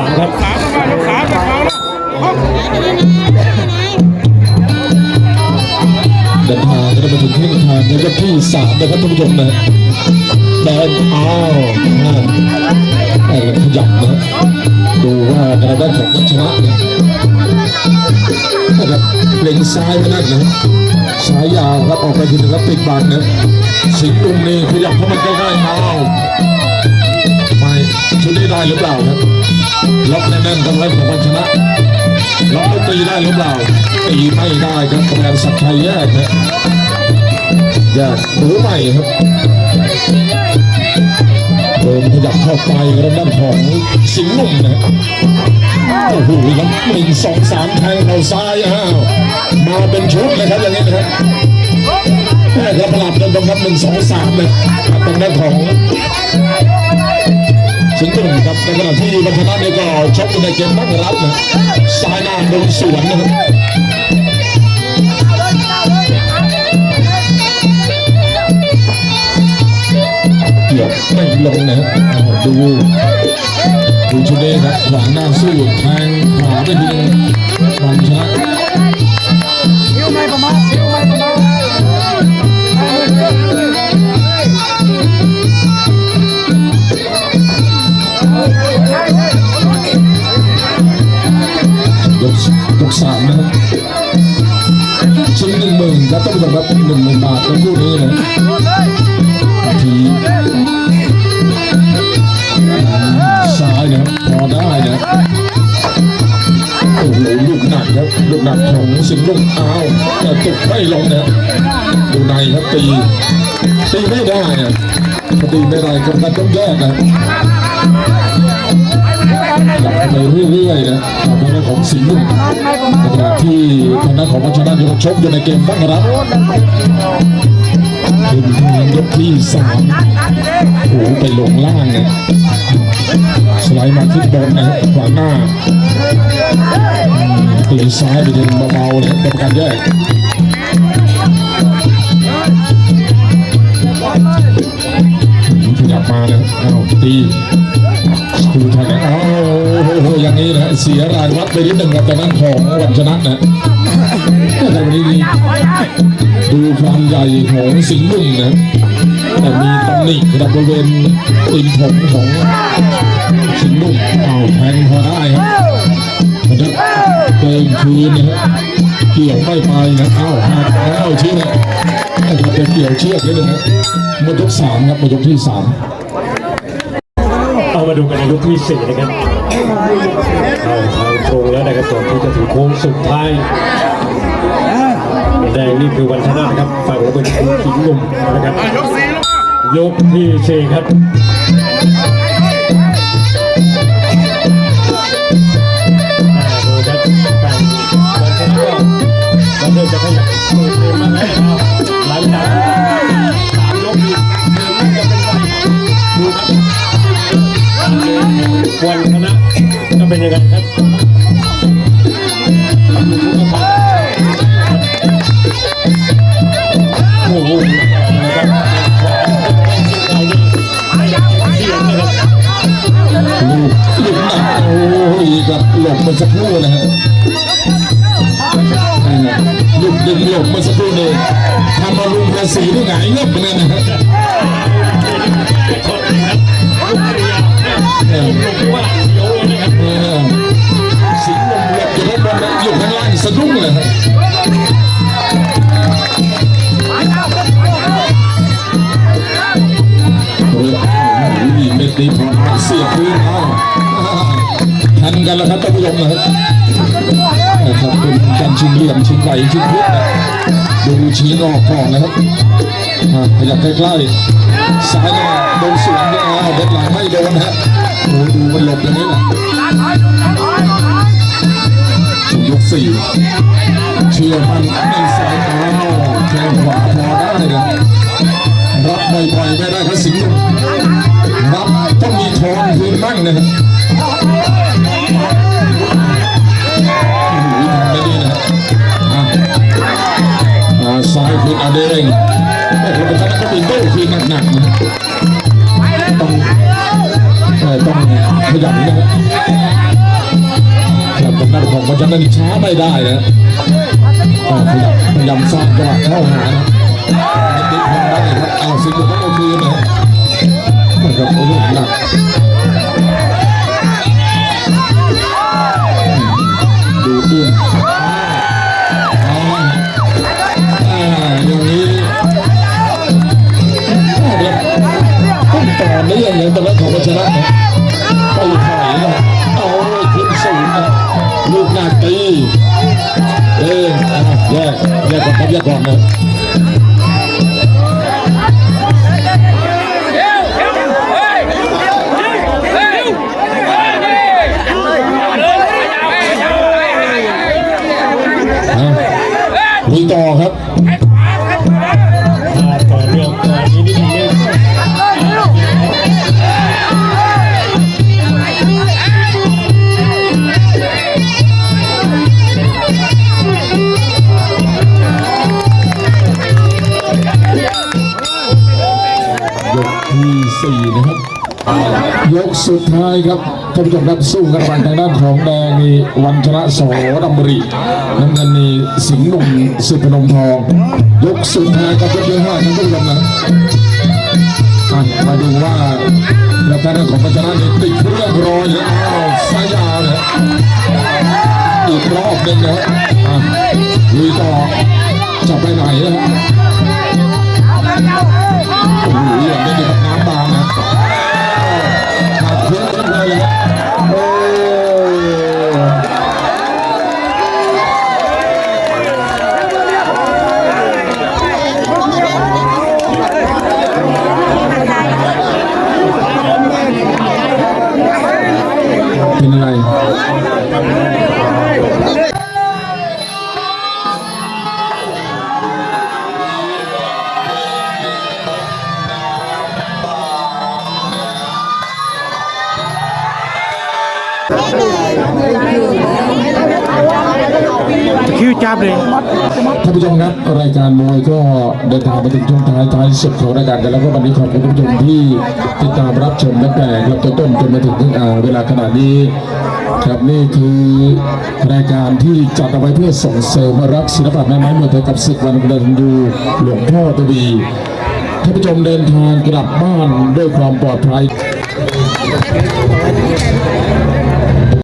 ามครับสามแล้วยกสามจะเขาแล้วฮะเดินทางก็ได้มาถึงครึ่งทางในยกที่สามนะครับท่านผู้ชมนะแดนอ้าวอ้าแต่ขยับนะดูว่าในด้านของนัชนะนะนะครับเล็งซ้ายไว้นั่นนะซ้ายยาวครับออกไปทีนึงครับติดบังนะสิงห์ลุงนี่ขยับเข้ามาใกล้ๆอ้าวไม่ชุดนี้ได้หรือเปล่าครับ ล็อกแน่นๆทางด้านของวันชนะล็อกแล้วตีได้หรือเปล่าตีไม่ได้ครับกำลังสักชัยแยกนะแยกหรือไม่ครับเดินขยับเข้าไปกระด้านของสิงห์หนุ่มนะโอ้โหครับหนึ่งสองสามแทงเข้าซ้ายอ้าวมาเป็นชุดเลยครับอย่างนี้นะครับแม่ครับประหลัดเดินตรงครับหนึ่งสองสามเลยครับตรงด้านของ สิงห์หนุ่มครับในขณะที่วัฒนะเนี่ยก็ชกในเกมตั้งรับนะซ้ายหน้าโดนสวนนะครับเกี่ยวไม่ลงนะครับดูดูชุดนี้ครับขวางหน้าสู้แทงขวาไปทีวันชนะ กสามนะครับชิ้นหนึ่งหมื่นครับต้องผู้ชมครับหนึ่งหมื่นบาททั้งคู่นี้นะทีซ้ายนะครับพอได้นะโอ้โหลูกหนักครับลูกหนักของสิงห์ลูกอ้าวแต่ตกไม่ลงนะดูในครับตีตีไม่ได้นะตีไม่ได้ก็ต้องแยกนะ ไปเรื่อยๆนะทางด้านของสิงห์ลูกขณะที่ทางด้านของวัชระยังชกอยู่ในเกมตั้งรับถึงทางยกที่สามโอ้ไปลงล่างนะสไลด์มาขึ้นบนนะครับขวางหน้าตีซ้ายไปเดินเบาๆเลยกรรมการแยกขยับมานะอ้าตี เสียรายวัดไปนิดหนึ่งกับทางด้นของวันชนะนะแต่วันนี้ดูความใหญ่ของสิงห์ลุ่งนะแต่มีตำหนิระบริเวณตีนผมของสิงห์ลุ่งอ้าแทงพอได้ครับนะครับเดินคืนนะฮะเกี่ยวไม่ไปนะเอ้าหักอ้าวเชือกนะครับจะเกี่ยวเชือกนิดนึงนะหมดยกสามครับหมดยกที่สาม มาดูกันในยกที่สี่นะครับเข้าทางตรงแล้วนะครับก่อนที่จะถึงโค้งสุดท้ายแดงนี่คือวันชนะครับฝั่งเราเป็นคุณขิงหนุ่มนะครับยกที่สี่ครับ หลบเมื่อสักครู่นะฮะอ่าลูกดึงหลบเมื่อสักครู่นี่ทำมาลุงภาษีที่ไหนเงียบไปเลยนะฮะสิงห์ลมเหยียนะครับออสิงห์ลมหลบอยู่ข้างบนนะอยู่ข้างล่างสะดุ้งเลยฮะ กันแล้วครับท่านผู้ชมนะครับนะครับเป็นการชิงเหลี่ยมชิงไหวชิงพุทธนดูชี้นอกก่อนนะครับขยับใกล้ๆซ้ายหน้าโดนสวนด้วยอ้าวเด็ดหลังไม่โดนฮะโอ้ดูมันหลบอย่างนี้แหละยกสี่เชื่อมันในสายตา อ่าซ้ายคืนอาเดงแต่คนเป็นก็เป็นโต้คืนหนักๆนะต้องต้องขยันนะครับเพราะฉะนั้นช้าไม่ได้นะอ่าพยายามพยายามสร้างจังหวะเข้าหานะติดทำได้ครับเอาสิบก็โอเคนะนะครับโอ้โหหนักดูเอื้อ อเนื่องเลยแต่ละของวัชนะนะไปถอยนะเอาขึ้นสูงนะลูกหน้าตีเอ้ยเอแยกแยกก่อนครับแยกก่อนนะต่อครับ ยกสุดท้ายครับท่านผู้ชมครับสู้กันไปทางด้านของแดงนี่วันชนะสอดำบริน้ำเงินนี่สิงห์หนุ่มสุพนมทอง ยกสุดท้ายครับยกที่ห้าท่านผู้ชมนะมาดูว่าแล้วทางด้านของวันชนะนี่ติดเครื่องรออยู่อ้วสายยาวนะอีกรอบหนึ่งนะอะลุยต่อจะไปไหนนะโอ้โหอย่างนี้ครับน้ำ คิวจับเลยท่านผู้ชมครับรายการมวยก็เดินทางมาถึงช่วงท้ายท้ายสุดของรายการกันแล้วก็วันนี้ขอบคุณท่านผู้ชมที่ติดตามรับชมตั้งแต่ครับต้นต้นจนมาถึงเวลาขนาดนี้ครับนี่คือรายการที่จัดเอาไว้เพื่อส่งเสริมรักศิลปะแม่ไม้มวยไทยกับศึกวันเดินดูหลวงพ่อตวีท่านผู้ชมเดินทางกลับบ้านด้วยความปลอดภัย